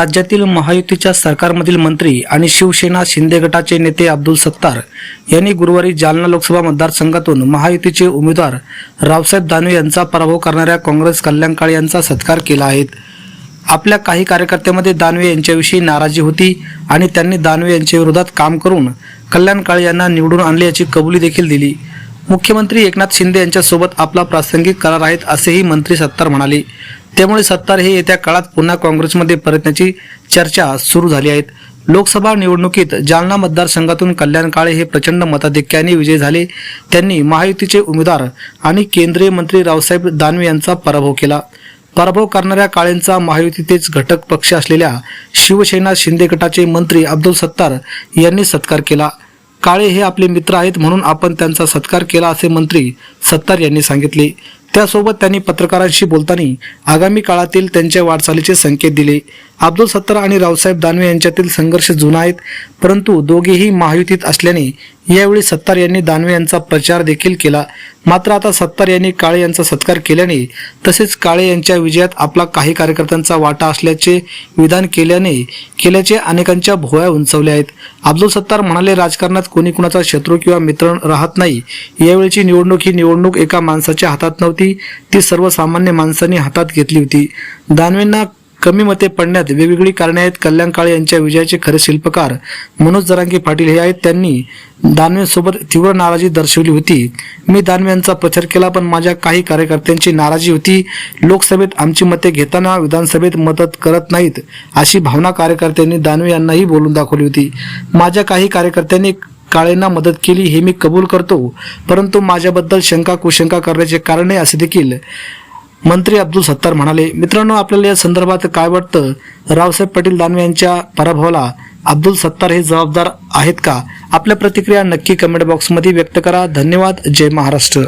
राज्यातील महायुतीच्या सरकारमधील मंत्री आणि शिवसेना शिंदे गटाचे नेते अब्दुल सत्तार यांनी गुरुवारी जालना लोकसभा मतदारसंघातून महायुतीचे उमेदवार रावसाहेब दानवे यांचा पराभव करणाऱ्या काँग्रेस कल्याण काळे यांचा सत्कार केला आहे. आपल्या काही कार्यकर्त्यांमध्ये दानवे यांच्याविषयी नाराजी होती आणि त्यांनी दानवे यांच्या विरोधात काम करून कल्याण काळे यांना निवडून आणले याची कबुली देखील दिली. मुख्यमंत्री एकनाथ शिंदे यांच्यासोबत आपला प्रासंगिक करार आहेत असेही मंत्री सत्तार म्हणाले. त्यामुळे सत्तार हे येत्या काळात पुन्हा काँग्रेसमध्ये परतण्याची चर्चा सुरू झाली आहेत. लोकसभा निवडणुकीत जालना मतदारसंघातून कल्याण काळे हे प्रचंड मताधिक्याने विजयी झाले. त्यांनी महायुतीचे उमेदवार आणि केंद्रीय मंत्री रावसाहेब दानवे यांचा पराभव केला. पराभव करणाऱ्या काळेंचा महायुतीतेच घटक पक्ष असलेल्या शिवसेना शिंदे गटाचे मंत्री अब्दुल सत्तार यांनी सत्कार केला. काळे हे आपले मित्र आहेत म्हणून आपण त्यांचा सत्कार केला असे मंत्री सत्तार यांनी सांगितले. त्यासोबत त्यांनी पत्रकारांशी बोलताना आगामी काळातील त्यांच्या वाटचालीचे संकेत दिले. अब्दुल सत्तार आणि रावसाहेब दानवे यांच्यातील संघर्ष जुना आहेत परंतु दोघेही महायुतीत असल्याने यावेळी सत्तार यांनी दानवे यांचा प्रचार देखील केला. मात्र आता सत्तार यांनी काळे यांचा सत्कार केल्याने तसेच काळे यांच्या विजयात आपला काही कार्यकर्त्यांचा वाटा असल्याचे विधान केल्याने केल्याचे अनेकांच्या भोवया उंचवल्या आहेत. अब्दुल सत्तार म्हणाले राजकारणात कोणी कुणाचा शत्रू किंवा मित्र राहत नाही. यावेळीची निवडणूक ही निवडणूक एका माणसाच्या हातात नव्हती ती सर्वसामान्य माणसांनी हातात घेतली होती. दानवेंना कमी मते पडण्यात वेगवेगळी कारणे आहेत. कल्याण काळे यांच्या विजयाचे खरे शिल्पकार मनोज जरांगे पाटील हे आहेत. त्यांनी दानवेंसोबत तीव्र नाराजी दर्शवली होती. मी दानवे यांचा प्रचार केला पण माझ्या काही कार्यकर्त्यांची नाराजी होती. लोकसभेत आमची मते घेताना विधानसभेत मदत करत नाहीत अशी भावना कार्यकर्त्यांनी दानवे यांनाही बोलून दाखवली होती. माझ्या काही कार्यकर्त्यांनी काळेंना मदत केली हे मी कबूल करतो परंतु माझ्याबद्दल शंका कुशंका करण्याचे कारण आहे असे देखील मंत्री अब्दुल सत्तार म्हणाले मित्रांनो आपल्याला या संदर्भात काय वाटतं? रावसाहेब पाटील दानवे यांच्या पराभवाला अब्दुल सत्तार हे जबाबदार आहेत का? आपल्या प्रतिक्रिया नक्की कमेंट बॉक्समध्ये व्यक्त करा. धन्यवाद. जय महाराष्ट्र.